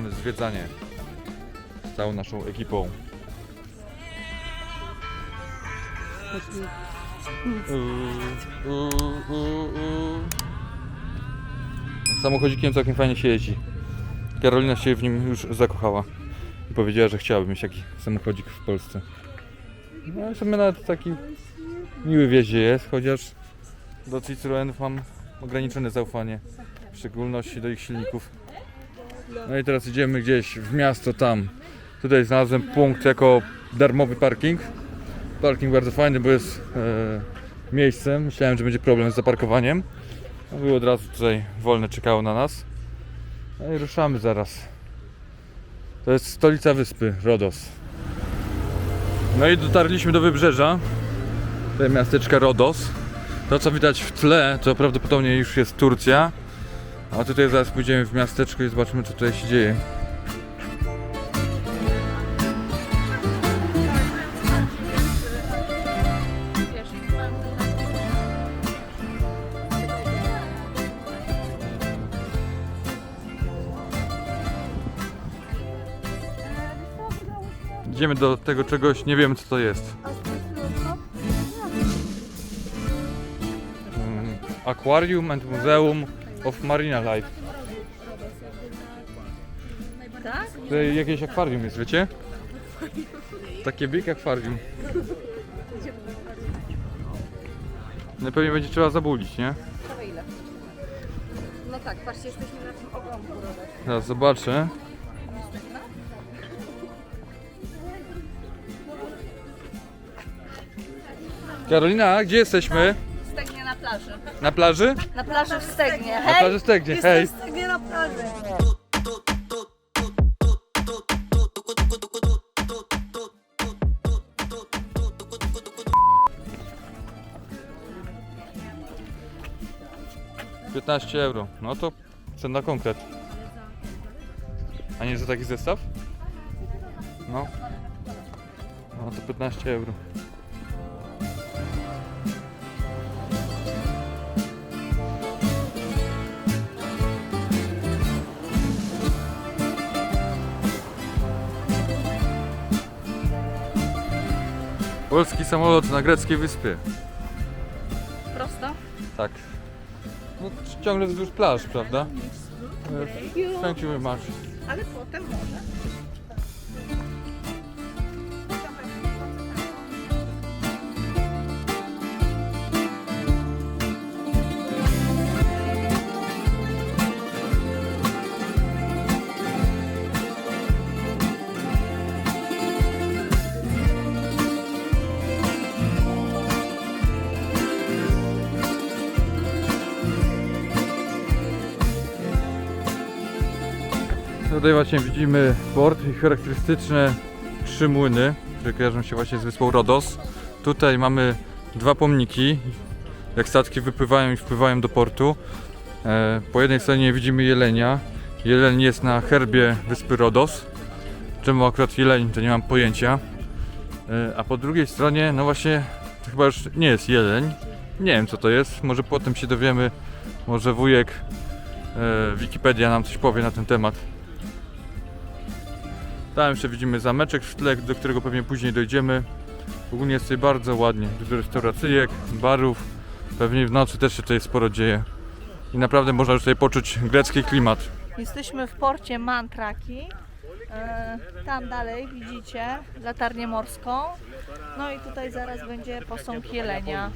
zaczynamy zwiedzanie z całą naszą ekipą. Samochodzikiem całkiem fajnie się jeździ. Karolina się w nim już zakochała i powiedziała, że chciałaby mieć taki samochodzik w Polsce. No i sobie nawet taki miły w jeździe jest, chociaż do Citroenów mam ograniczone zaufanie, w szczególności do ich silników. No i teraz idziemy gdzieś w miasto tam. Tutaj znalazłem punkt jako darmowy parking. Parking bardzo fajny, bo jest e, miejscem. Myślałem, że będzie problem z zaparkowaniem. No, było od razu tutaj wolne, czekało na nas. No i ruszamy zaraz. To jest stolica wyspy, Rodos. No i dotarliśmy do wybrzeża. Tutaj miasteczka Rodos. To co widać w tle, to prawdopodobnie już jest Turcja. A tutaj zaraz pójdziemy w miasteczko i zobaczymy co tutaj się dzieje. Idziemy do tego czegoś, nie wiem co to jest. Mm, Aquarium and Museum of Marina Life. Tak? Tutaj jakieś akwarium jest, wiecie? Takie big akwarium. No pewnie będzie trzeba zabulić, nie? No tak, patrzcie, jesteśmy na tym ogonku. Teraz zobaczę. Karolina, gdzie jesteśmy? Plaży. Na plaży? Na plaży w Stegnie. Na Hej! plaży Stegnie, hej! Stegnie na plaży. Eee, 15 euro. No to cena konkret. A nie za taki zestaw? No. No to 15 euro. Polski samolot na greckiej wyspie. Prosto? Tak. No, ciągle wzdłuż plaż, prawda? E, Thank you very much. Ale potem może. Tutaj właśnie widzimy port i charakterystyczne trzy młyny, które kojarzą się właśnie z wyspą Rodos. Tutaj mamy dwa pomniki, jak statki wypływają i wpływają do portu. E, Po jednej stronie widzimy jelenia. Jeleń jest na herbie wyspy Rodos. Czemu akurat jeleń, to nie mam pojęcia. E, A po drugiej stronie, no właśnie, to chyba już nie jest jeleń. Nie wiem co to jest, może potem się dowiemy, może wujek e, Wikipedia nam coś powie na ten temat. Tam jeszcze widzimy zameczek w tle, do którego pewnie później dojdziemy. Ogólnie jest tutaj bardzo ładnie. Dużo restauracyjek, barów. Pewnie w nocy też się tutaj sporo dzieje. I naprawdę można już tutaj poczuć grecki klimat. Jesteśmy w porcie Mantraki. E, Tam dalej widzicie latarnię morską. No i tutaj zaraz będzie posąg jelenia.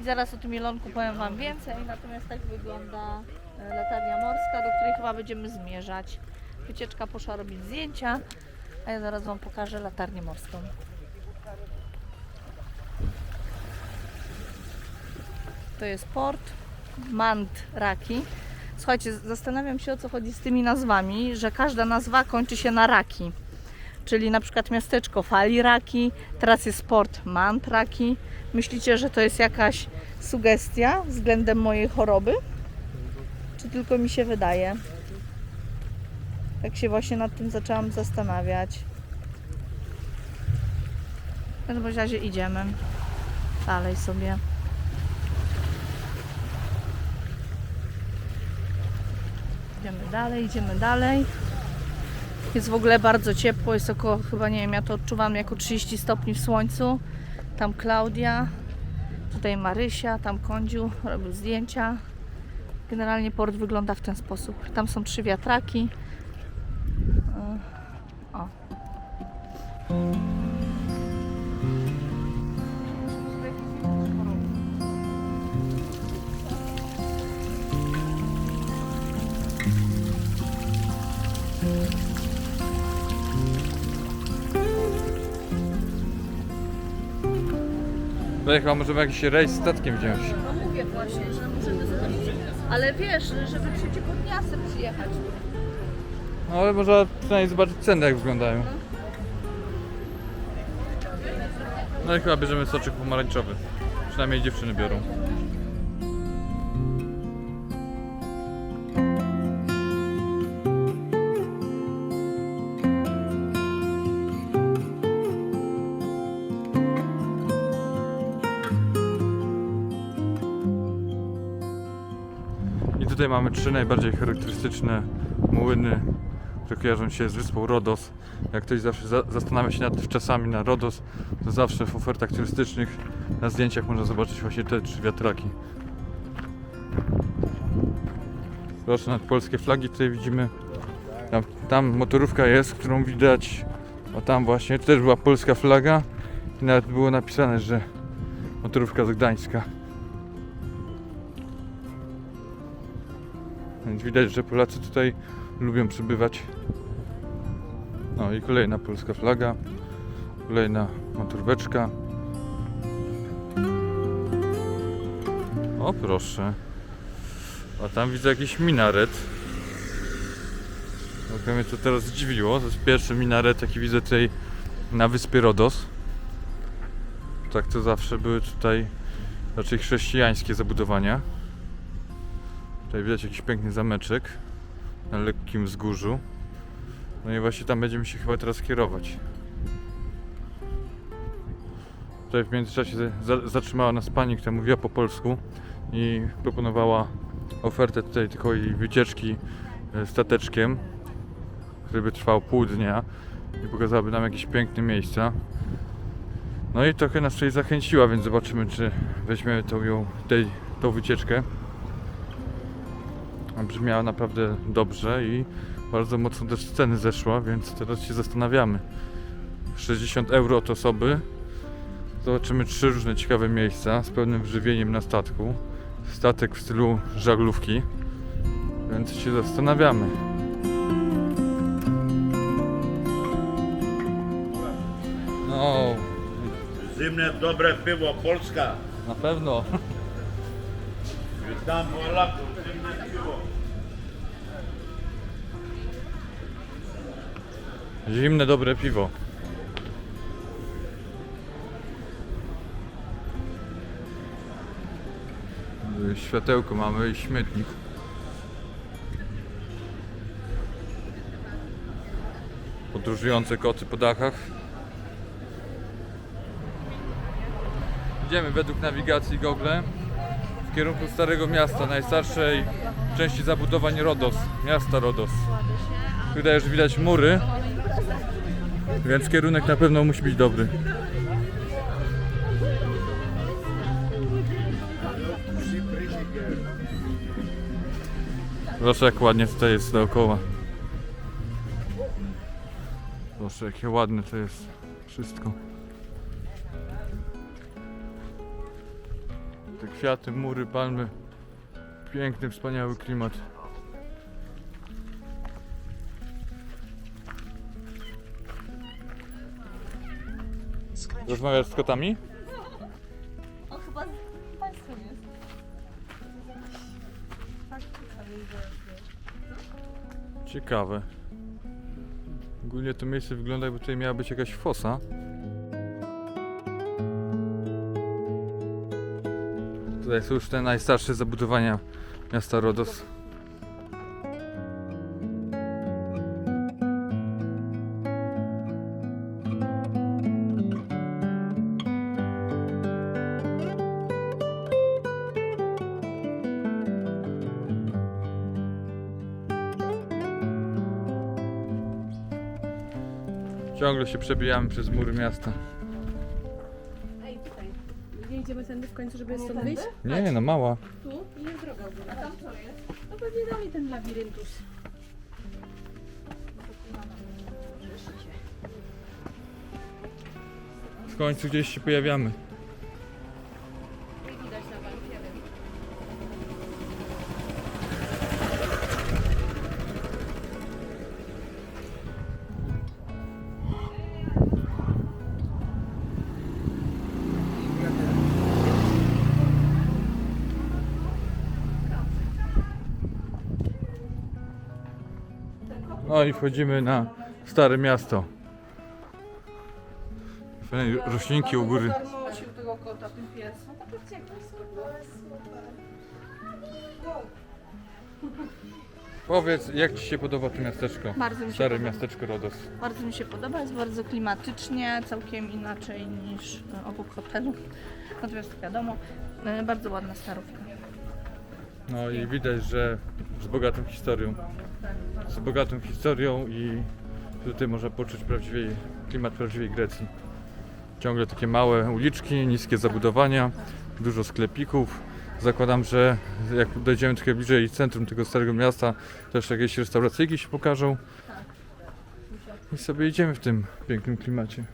I zaraz o tym jelonku powiem Wam więcej. Natomiast tak wygląda e, latarnia morska, do której chyba będziemy zmierzać. Wycieczka poszła robić zdjęcia, a ja zaraz Wam pokażę latarnię morską. To jest port Mantraki. Słuchajcie, zastanawiam się o co chodzi z tymi nazwami, że każda nazwa kończy się na raki. Czyli na przykład miasteczko Fali Raki, teraz jest port Mantraki. Myślicie, że to jest jakaś sugestia względem mojej choroby? Czy tylko mi się wydaje? Tak się właśnie nad tym zaczęłam zastanawiać. W każdym razie idziemy dalej sobie. Idziemy dalej, idziemy dalej. Jest w ogóle bardzo ciepło, jest około, chyba nie wiem, ja to odczuwam jako 30 stopni w słońcu. Tam Klaudia, tutaj Marysia, tam Kądziu robił zdjęcia. Generalnie port wygląda w ten sposób. Tam są trzy wiatraki. No chyba możemy jakiś rejs statkiem wziąć. No mówię właśnie, że możemy zrobić. Ale wiesz, żeby przeciwko Dniasy przyjechać. No ale można przynajmniej zobaczyć ceny jak wyglądają. No i chyba bierzemy soczek pomarańczowy. Przynajmniej dziewczyny biorą. I tutaj mamy trzy najbardziej charakterystyczne młyny, które kojarzą się z wyspą Rodos. Jak ktoś zawsze za zastanawia się nad czasami na Rodos, to zawsze w ofertach turystycznych na zdjęciach można zobaczyć właśnie te trzy wiatraki. Proszę, nad polskie flagi tutaj widzimy. Tam, tam motorówka jest, którą widać. O tam właśnie, też była polska flaga. I nawet było napisane, że motorówka z Gdańska. Więc widać, że Polacy tutaj lubią przybywać. No i kolejna polska flaga. Kolejna motoróweczka. O proszę. A tam widzę jakiś minaret. Trochę mnie to teraz zdziwiło. To jest pierwszy minaret jaki widzę tutaj na wyspie Rodos. Tak to zawsze były tutaj raczej chrześcijańskie zabudowania. Tutaj widać jakiś piękny zameczek na lekkim wzgórzu. No i właśnie tam będziemy się chyba teraz kierować. Tutaj w międzyczasie za, zatrzymała nas pani, która mówiła po polsku i proponowała ofertę tutaj takiej wycieczki e, stateczkiem, który by trwał pół dnia i pokazałaby nam jakieś piękne miejsca. No i trochę nas tutaj zachęciła, więc zobaczymy, czy weźmiemy tą, ją, tej, tą wycieczkę brzmiała naprawdę dobrze i bardzo mocno też ceny zeszła, więc teraz się zastanawiamy. 60 euro od osoby. Zobaczymy trzy różne ciekawe miejsca z pełnym wyżywieniem na statku. Statek w stylu żaglówki, więc się zastanawiamy. No, Zimne, dobre piwo, Polska. na pewno. Witam Polaków, Zimne, dobre piwo. Światełko mamy i śmietnik. Podróżujące koty po dachach. Idziemy według nawigacji Google w kierunku Starego Miasta, najstarszej części zabudowań Rodos, miasta Rodos. Tutaj już widać mury, więc kierunek na pewno musi być dobry. Proszę jak ładnie tutaj jest dookoła. Proszę jakie ładne to jest wszystko. Te kwiaty, mury, palmy. Piękny, wspaniały klimat. Rozmawiasz z kotami? On chyba z Państwem jest. Ciekawe. Ogólnie to miejsce wygląda jakby tutaj miała być jakaś fosa. Tutaj są już te najstarsze zabudowania miasta Rodos. Ciągle się przebijamy przez mury miasta. Ej, tutaj. Nie idziemy tędy w końcu, żeby stąd wyjść? Nie, no mała. Tu i jest droga w górę. A tam co jest? No pewnie dalej ten labiryntus. W końcu gdzieś się pojawiamy. No i wchodzimy na Stare Miasto. Fajne roślinki u góry. Tego kota, pies. Powiedz, jak Ci się podoba to miasteczko? Bardzo mi się Stare podoba. miasteczko Rodos. Bardzo mi się podoba, jest bardzo klimatycznie, całkiem inaczej niż e, obok hotelu. Natomiast wiadomo, e, bardzo ładna starówka. No i widać, że z bogatą historią. Z bogatą historią i tutaj można poczuć prawdziwej, klimat prawdziwej Grecji. Ciągle takie małe uliczki, niskie zabudowania, dużo sklepików. Zakładam, że jak dojdziemy trochę bliżej centrum tego starego miasta, też jakieś restauracyjki się pokażą. I sobie idziemy w tym pięknym klimacie.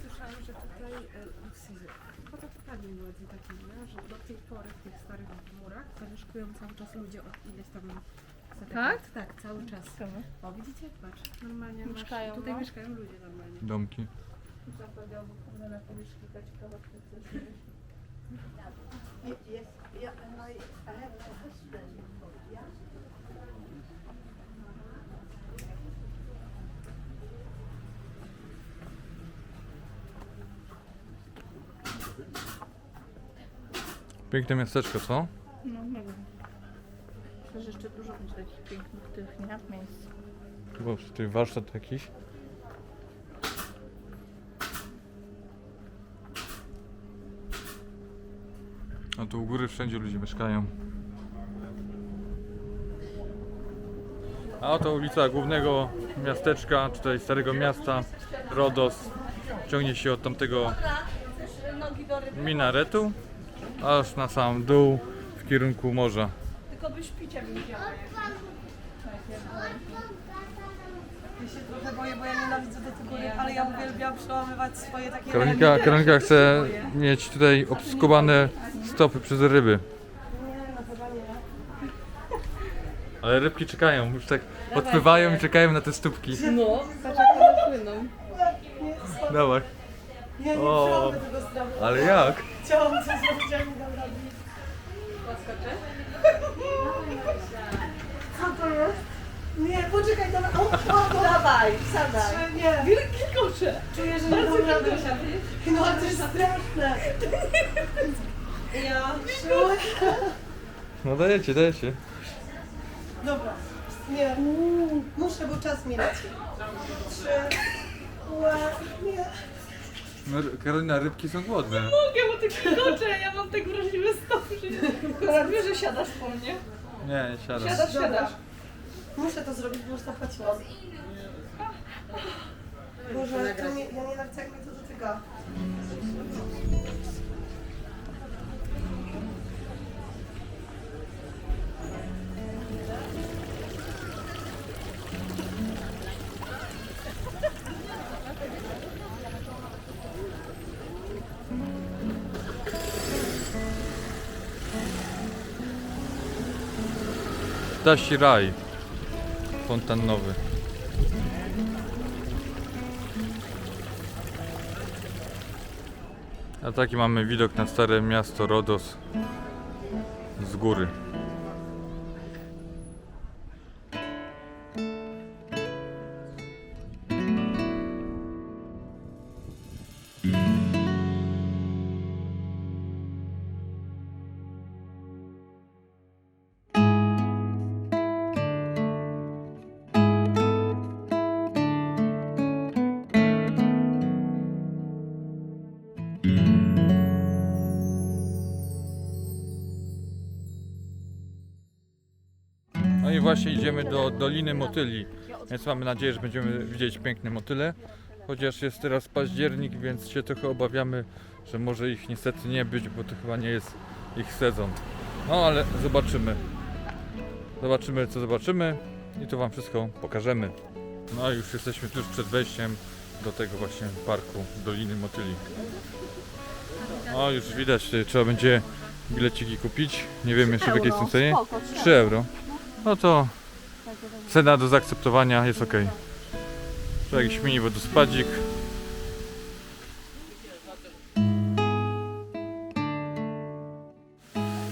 Słyszałam, że tutaj e, po to wpadli ludzie takim, nie? że do tej pory w tych starych murach zamieszkują cały czas ludzie od ileś tam Tak? Tak, cały czas. O, widzicie? Patrz, normalnie masz, Mieszkają, tutaj no. mieszkają ludzie normalnie. Domki. Piękne miasteczko, co? No, mega. Też jeszcze dużo będzie takich pięknych tych nie? miejsc. Chyba tutaj warsztat jakiś. A tu u góry wszędzie ludzie mieszkają. A oto ulica głównego miasteczka, tutaj starego miasta, Rodos. Ciągnie się od tamtego minaretu, aż na sam dół w kierunku morza. Byś picia mi wzięła. Ja się trochę boję, bo ja nienawidzę do tego ryb, ale ja uwielbiam przełamywać swoje takie Karolinka, ręce. Karolinka chce mieć tutaj obskubane stopy przez ryby. Nie, no chyba nie. Ale rybki czekają, już tak odpływają i czekają na te stópki. No, patrz jak one płyną. Dawaj. Ja nie O. przełamę tego strachu. Ale jak? Chciałam coś zrobić, ale nie dam rady. Co to jest? Nie, poczekaj, dobra. O, o, o, Dawaj, wsadaj. Trzy, nie. Wielkie kosze. Czuję, że nie dam rady. No, to jest straszne. Ja trzy. No dajecie, dajecie. Dobra. Nie. Muszę, bo czas mi leci. Trzy. Ła, nie. No, Karolina, rybki są głodne. Mogę, bo tylko kocze, ja mam tak wrażliwe stopy, że prawie, że siadasz po mnie. Nie, nie siadam. Siadasz, Dobra. siadasz. Muszę to zrobić, bo już zapłaciłam. Boże, to nie, ja nienawidzę jak mnie to dotyka. Ptasi raj. Fontannowy. A taki mamy widok na stare miasto Rodos z góry. Właśnie idziemy do Doliny Motyli, więc mamy nadzieję, że będziemy widzieć piękne motyle. Chociaż jest teraz październik, więc się trochę obawiamy, że może ich niestety nie być, bo to chyba nie jest ich sezon. No ale zobaczymy. Zobaczymy co zobaczymy i to Wam wszystko pokażemy. No i już jesteśmy tuż przed wejściem do tego właśnie parku Doliny Motyli. O już widać, tutaj trzeba będzie bileciki kupić. Nie wiem jeszcze w jakiej są cenie. 3 euro. No to cena do zaakceptowania jest ok. Tu jakiś mini wodospadzik.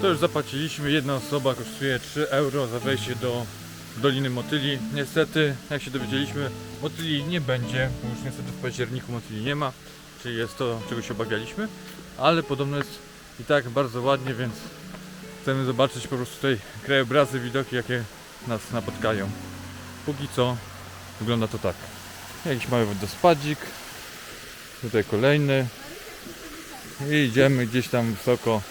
To już zapłaciliśmy. Jedna osoba kosztuje 3 euro za wejście do Doliny Motyli. Niestety, jak się dowiedzieliśmy, motyli nie będzie, bo już niestety w październiku motyli nie ma, czyli jest to, czego się obawialiśmy, ale podobno jest i tak bardzo ładnie, więc chcemy zobaczyć po prostu tutaj krajobrazy, widoki, jakie nas napotkają. Póki co wygląda to tak. Jakiś mały wodospadzik, tutaj kolejny i idziemy gdzieś tam wysoko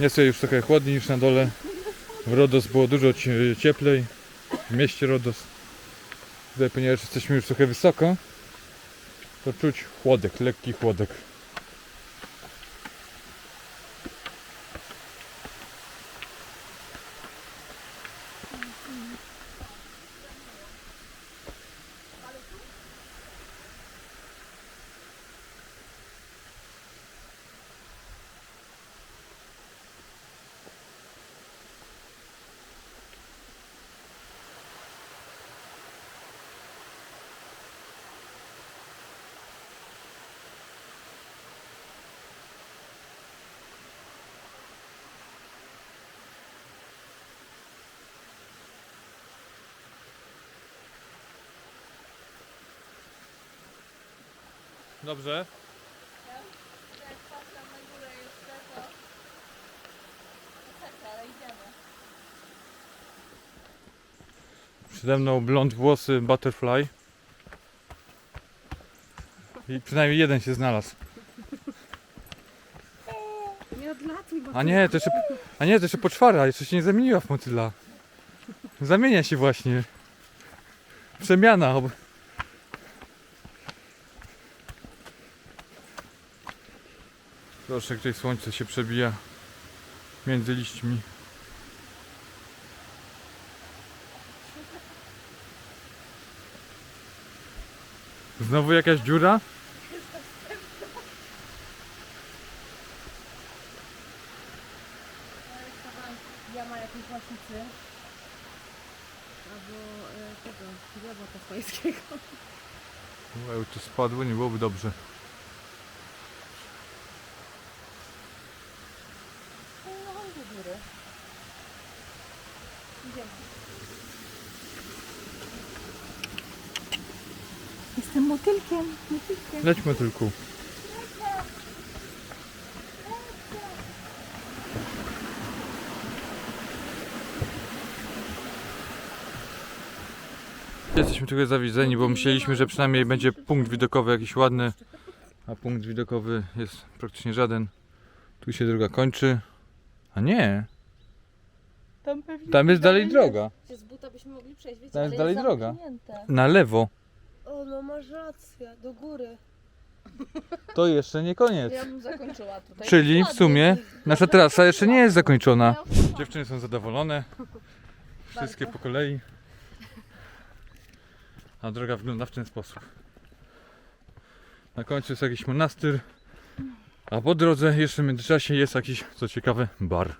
Jest tutaj już trochę chłodniej niż na dole. W Rodos było dużo cie- cieplej. W mieście Rodos. Tutaj, ponieważ jesteśmy już trochę wysoko, Тут чуть ходик, легкий ходик. Dobrze. Przede mną blond włosy butterfly. I przynajmniej jeden się znalazł. Nie odlatuj, bo A nie, to jeszcze, a nie, to jeszcze poczwara, jeszcze się nie zamieniła w motyla. Zamienia się właśnie. Przemiana. ob- Proszę, tutaj słońce się przebija między liśćmi. Znowu jakaś dziura? jama jakiejś łasicy. Albo e, tego, drzewa tasmańskiego. Wow, to spadło, nie byłoby dobrze. Jestem motylkiem. motylkiem. Lećmy tylko. Jesteśmy trochę zawiedzeni, bo myśleliśmy, że przynajmniej będzie punkt widokowy jakiś ładny, a punkt widokowy jest praktycznie żaden. Tu się droga kończy. A nie, Tam, pewnie tam jest dalej droga. Z buta byśmy mogli przejść, wiecie? Tam jest ale dalej droga. zamknięte. Na lewo. O, no masz rację, do góry. To jeszcze nie koniec. Ja bym zakończyła tutaj. Czyli w sumie nasza trasa jeszcze nie jest zakończona. Dziewczyny są zadowolone. Wszystkie po kolei. A droga wygląda w ten sposób. Na końcu jest jakiś monastyr. A po drodze jeszcze w międzyczasie jest jakiś, co ciekawe, bar.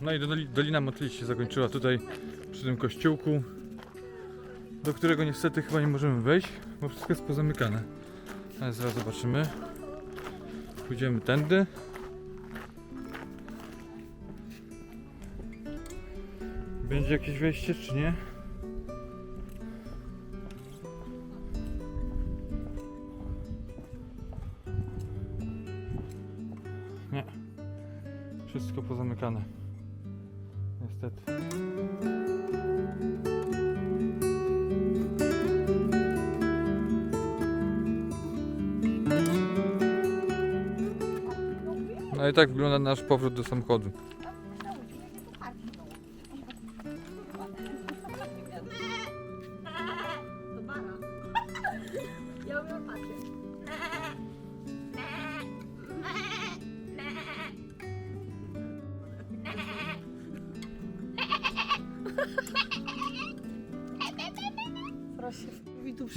No i Doli- Dolina Motli się zakończyła tutaj przy tym kościółku, do którego niestety chyba nie możemy wejść, bo wszystko jest pozamykane. Ale zaraz zobaczymy. Pójdziemy tędy. Będzie jakieś wejście, czy nie? Nie. Wszystko pozamykane. Niestety. No i tak wygląda nasz powrót do samochodu.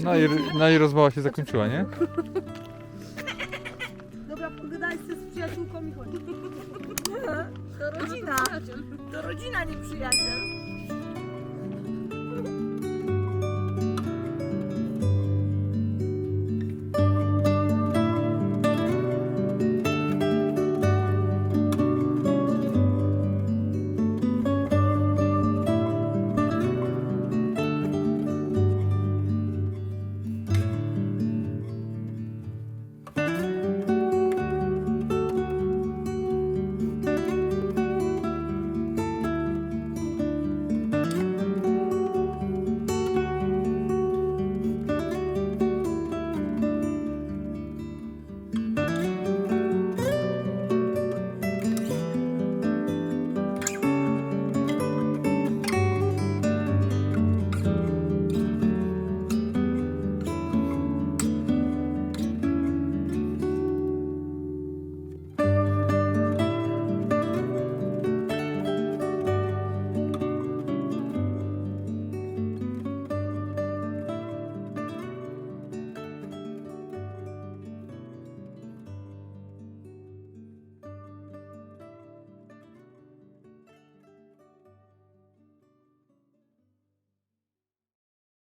No i, no i rozmowa się zakończyła, nie? Pogadajcie z przyjaciółką i chodź. To rodzina. To rodzina, nie przyjaciel.